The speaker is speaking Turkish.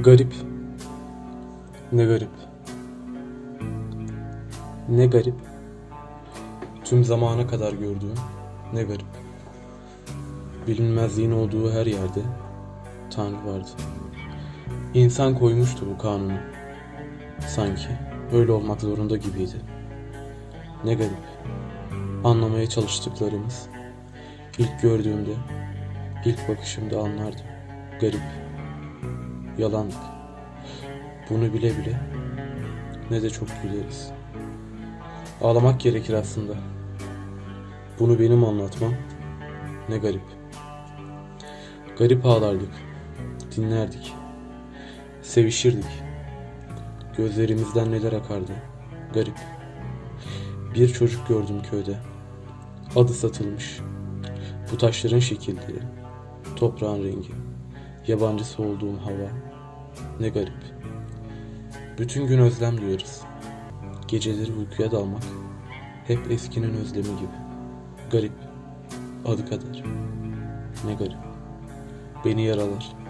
Garip. Ne garip. Ne garip. Tüm zamana kadar gördüğüm ne garip. Bilinmezliğin olduğu her yerde Tanrı vardı. İnsan koymuştu bu kanunu. Sanki öyle olmak zorunda gibiydi. Ne garip. Anlamaya çalıştıklarımız ilk gördüğümde, ilk bakışımda anlardım. Garip. Yalandık. Bunu bile bile ne de çok güleriz. Ağlamak gerekir aslında. Bunu benim anlatmam ne garip. Garip ağlardık, dinlerdik, sevişirdik. Gözlerimizden neler akardı, garip. Bir çocuk gördüm köyde. Adı satılmış. Bu taşların şekilleri, toprağın rengi, yabancısı olduğum hava, ne garip. Bütün gün özlem duyarız. Geceleri uykuya dalmak hep eskinin özlemi gibi. Garip. Adı kadar. Ne garip. Beni yaralar.